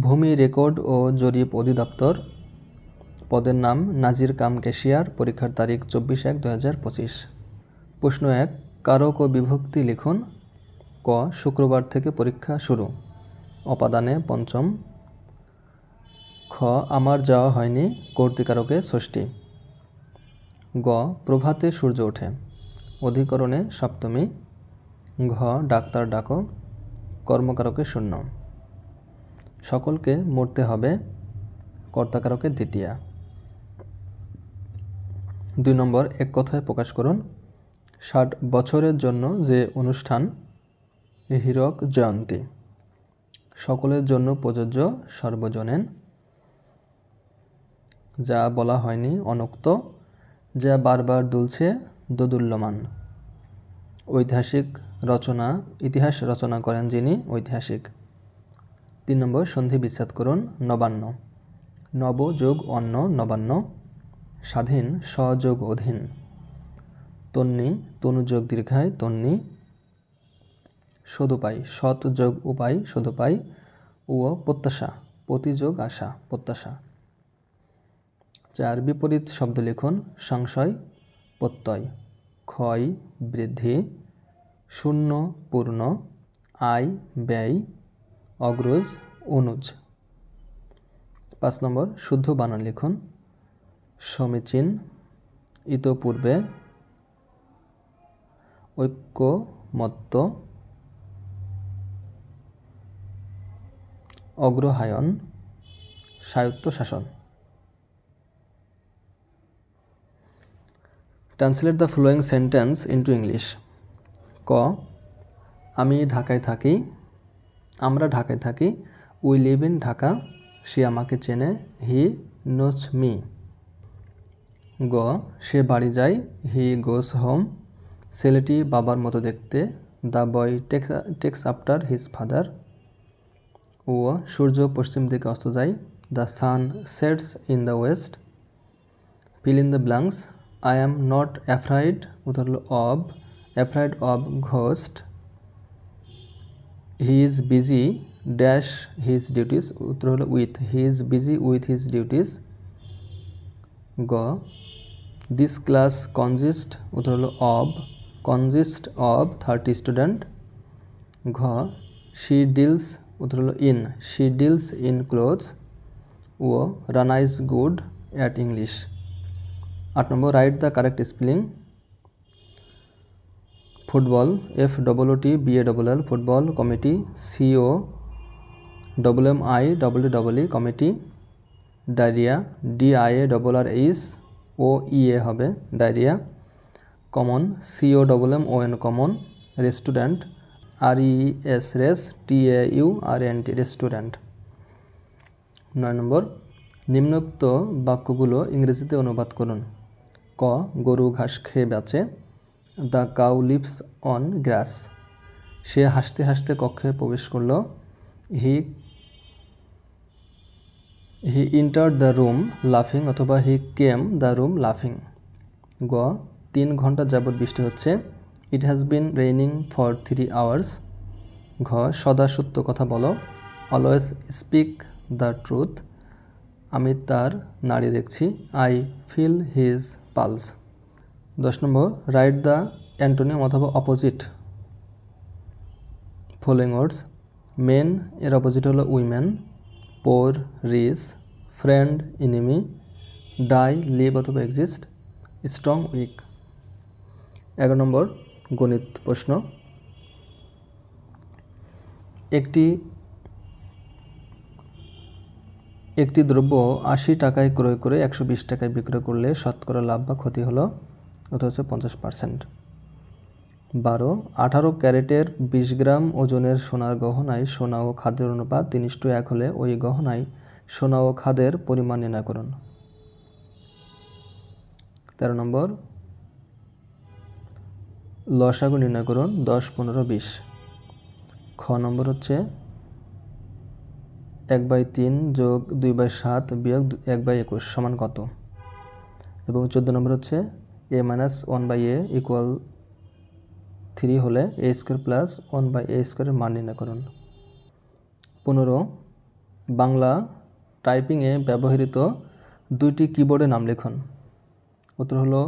ভূমি রেকর্ড ও জরিপ অধিদপ্তর। পদের নাম নাজির কাম ক্যাশিয়ার পরীক্ষার তারিখ চব্বিশ এক দু হাজার পঁচিশ। প্রশ্ন এক কারক ও বিভক্তি লিখুন? ক, শুক্রবার থেকে পরীক্ষা শুরু। অপাদানে পঞ্চম। খ, আমার যাওয়া হয়নি কর্তিকারকে ষষ্ঠী। গ, প্রভাতে সূর্য ওঠে। অধিকরণে সপ্তমী। ঘ, ডাক্তার ডাকো। কর্মকারকে শূন্য। সকলকে মরতে হবে কর্তাকারকে দ্বিতীয়া। দুই নম্বর, এক কথায় প্রকাশ করুন, ষাট বছরের জন্য যে অনুষ্ঠান হীরক জয়ন্তী। সকলের জন্য প্রযোজ্য সর্বজনীন। যা বলা হয়নি অনুক্ত, যা বারবার দুলছে দোদুল্যমান। ঐতিহাসিক রচনা, ইতিহাস রচনা করেন যিনি ঐতিহাসিক। তিন নম্বর, সন্ধি বিচ্ছেদ নবান্ন। নব যোগ অন্ন, নবান্ন। স্বাধীন সযোগ অধীন। তন্নি তনুযোগ দীর্ঘায়, তন্নি। সদুপায়, সৎ যোগ উপায়, সদুপায়। ও প্রত্যাশা প্রতিযোগ আশা, প্রত্যাশা। চার, বিপরীত শব্দ লিখুন, সংশয়, প্রত্যয়। ক্ষয়, বৃদ্ধি। শূন্য, পূর্ণ। আয়, ব্যয়। অগ্রজ অনুজ। পাঁচ নম্বর, শুদ্ধ বানান লিখুন। সমীচীন, ইতপূর্বে ঐক্যমত্ত অগ্রহায়ণ, স্বায়ত্ত শাসন। Translate the following sentence into English ক, আমি ঢাকায় থাকি আমরা ঢাকায় থাকি, উই লিভ ইন ঢাকা, সে আমাকে চেনে, হি নোচ মি। গ, সে বাড়ি যায়, হি গোস হোম। ছেলেটি বাবার মতো দেখতে, the boy takes takes after his father. ও সূর্য পশ্চিম দিকে অস্ত যায়, the sun sets in the west. Fill in the blanks I am not afraid হলো of, afraid of ghost. He is busy dash his duties উত্তর হলো with he is busy with his duties গ this class consist উত্তর হলো of consist of thirty student ঘ she deals উত্তর হলো in she deals in clothes O Rana is good at English আট নম্বর write the correct spelling football F double O T B A double L football committee C O double M I double double E committee, diarrhoea D I A double R H ও ই এ হবে diarrhoea, common C O double M O N common, restaurant R E S res T A U R N T restaurant. নয় number, নিম্নোক্ত বাক্যগুলো ইংরেজিতে অনুবাদ করুন। ক, গরু, ঘাস খেয়ে বাঁচে। The cow lives on grass. সে হাসতে হাসতে কক্ষে প্রবেশ করল। He he enter the room লাফিং অথবা হি কেম দ্য রুম লাফিং। গ, তিন ঘণ্টা যাবৎ বৃষ্টি হচ্ছে। It has been raining for three hours. ঘ, সদা সত্য কথা বলো। Always speak the truth. আমি তার নাড়ি দেখছি। I feel his pulse. দশ নম্বর রাইট দ্য অ্যান্টোনিয়াম অথবা অপোজিট ফলোয়িং ওয়ার্ডস মেন এর অপোজিট হলো women poor rich friend enemy die live অথবা এক্সিস্ট স্ট্রং উইক এগারো নম্বর, গণিত প্রশ্ন। একটি একটি দ্রব্য আশি টাকায় ক্রয় করে একশো বিশ টাকায় বিক্রয় করলে শতকরা লাভ বা ক্ষতি হলো ওটা হচ্ছে পঞ্চাশ পার্সেন্ট বারো, আঠারো ক্যারেটের বিশ গ্রাম ওজনের সোনার গহনায় সোনা ও খাদ্যের অনুপাত তিন ইস্টু এক হলে ওই গহনায় সোনা ও খাদের পরিমাণ নির্ণয় করুন। তেরো নম্বর, লসাগু নির্ণয় করুন দশ, পনেরো, বিশ। খ নম্বর হচ্ছে এক বাই তিন যোগ দুই বাই সাত বিয়োগ এক বাই একুশ সমান কত? এবং চোদ্দ নম্বর হচ্ছে A minus one by A equal three হলে A square plus one by A স্কোয়ারের মান নির্ণয় করুন। পনেরো, বাংলা টাইপিংয়ে ব্যবহৃত দুইটি কিবোর্ডের নাম লিখুন। উত্তর হলো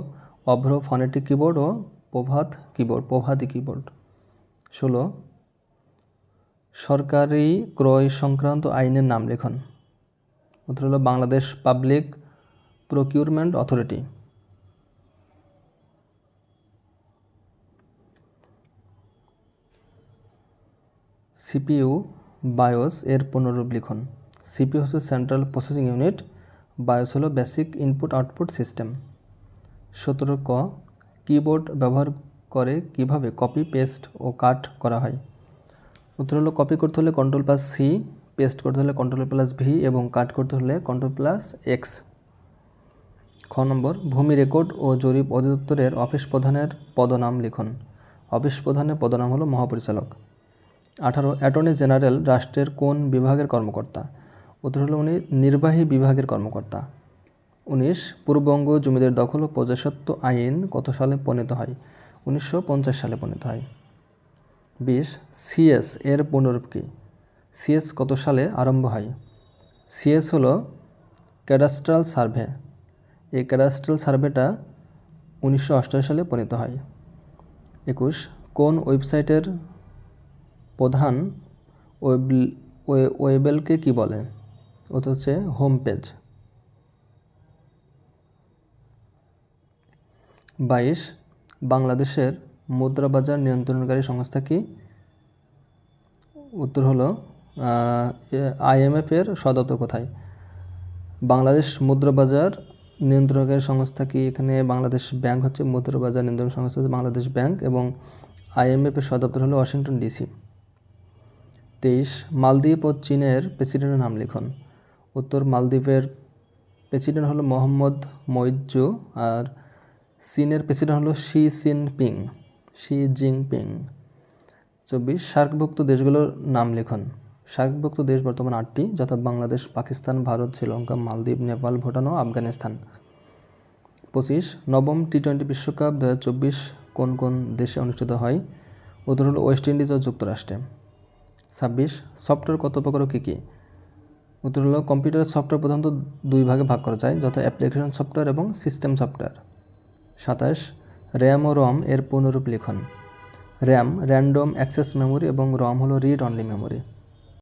অভ্র ফনেটিক কিবোর্ড ও প্রভাত কিবোর্ড প্রভাতী কিবোর্ড ষোলো, সরকারি ক্রয় সংক্রান্ত আইনের নাম লিখুন। উত্তর হলো Bangladesh public procurement authority CPU BIOS এর পুনরূপ লিখুন। সিপিইউ হচ্ছে সেন্ট্রাল প্রসেসিং ইউনিট বায়োস হলো বেসিক ইনপুট আউটপুট সিস্টেম সতেরো ক কিবোর্ড ব্যবহার করে কীভাবে কপি পেস্ট ও কাট করা হয়? উত্তর হলো কপি করতে হলে কন্ট্রোল প্লাস সি পেস্ট করতে হলে কন্ট্রোল প্লাস ভি এবং কাট করতে হলে কন্ট্রোল প্লাস এক্স খ নম্বর, ভূমি রেকর্ড ও জরিপ অধিদপ্তরের অফিস প্রধানের পদনাম লিখুন। অফিস প্রধানের পদনাম হলো মহাপরিচালক। আঠারো অ্যাটর্নি জেনারেল রাষ্ট্রের কোন বিভাগের কর্মকর্তা? উত্তর হলো উনি নির্বাহী বিভাগের কর্মকর্তা। উনিশ, পূর্ববঙ্গ জমিদের দখল ও প্রজাসত্ব আইন কত সালে প্রণীত হয়? উনিশশো পঞ্চাশ সালে প্রণীত হয়। বিশ, সিএস এর পুনরূপ কী? সিএস কত সালে আরম্ভ হয়? সিএস হলো ক্যাডাস্ট্রাল সার্ভে। এই ক্যাডাস্ট্রাল সার্ভেটা উনিশশো অষ্টআশি সালে প্রণীত হয়। একুশ, কোন ওয়েবসাইটের প্রধান ওয়েব ওয়েবেলকে কি বলে? ওটা হচ্ছে হোম পেজ বাইশ, বাংলাদেশের মুদ্রা বাজার নিয়ন্ত্রণকারী সংস্থা কি? উত্তর হলো আইএমএফ এর সদপ্তর কোথায়? বাংলাদেশ মুদ্রা বাজার নিয়ন্ত্রণকারী সংস্থা কি? এখানে বাংলাদেশ ব্যাংক হচ্ছে মুদ্রা বাজার নিয়ন্ত্রণ সংস্থা বাংলাদেশ ব্যাংক এবং আইএমএফ এর সদপ্তর হলো ওয়াশিংটন ডিসি তেইশ, মালদ্বীপ ও চীনের প্রেসিডেন্টের নাম লিখুন। উত্তর মালদ্বীপের প্রেসিডেন্ট হলো মোহাম্মদ মৈজু আর চীনের প্রেসিডেন্ট হলো শি পিং শি জিনপিং। চব্বিশ, সার্কভুক্ত দেশগুলোর নাম লিখুন। সার্কভুক্ত দেশ বর্তমান আটটি, যথা বাংলাদেশ, পাকিস্তান, ভারত, শ্রীলঙ্কা, মালদ্বীপ, নেপাল, ভুটান ও আফগানিস্তান। পঁচিশ, নবম টি টোয়েন্টি বিশ্বকাপ দু হাজার চব্বিশ কোন কোন দেশে অনুষ্ঠিত হয়? উত্তর হলো ওয়েস্ট ইন্ডিজ ও যুক্তরাষ্ট্রে। ছাব্বিশ, সফটওয়্যার কত প্রকার কী কী? উত্তর হলো, কম্পিউটারের সফটওয়্যার প্রধানত দুই ভাগে ভাগ করা যায়, যথা অ্যাপ্লিকেশন সফটওয়্যার এবং সিস্টেম সফটওয়্যার। সাতাশ, র্যাম ও রম এর পুনরূপ লিখন। র্যাম, র্যান্ডম অ্যাক্সেস মেমোরি এবং রম হলো রিড অনলি মেমোরি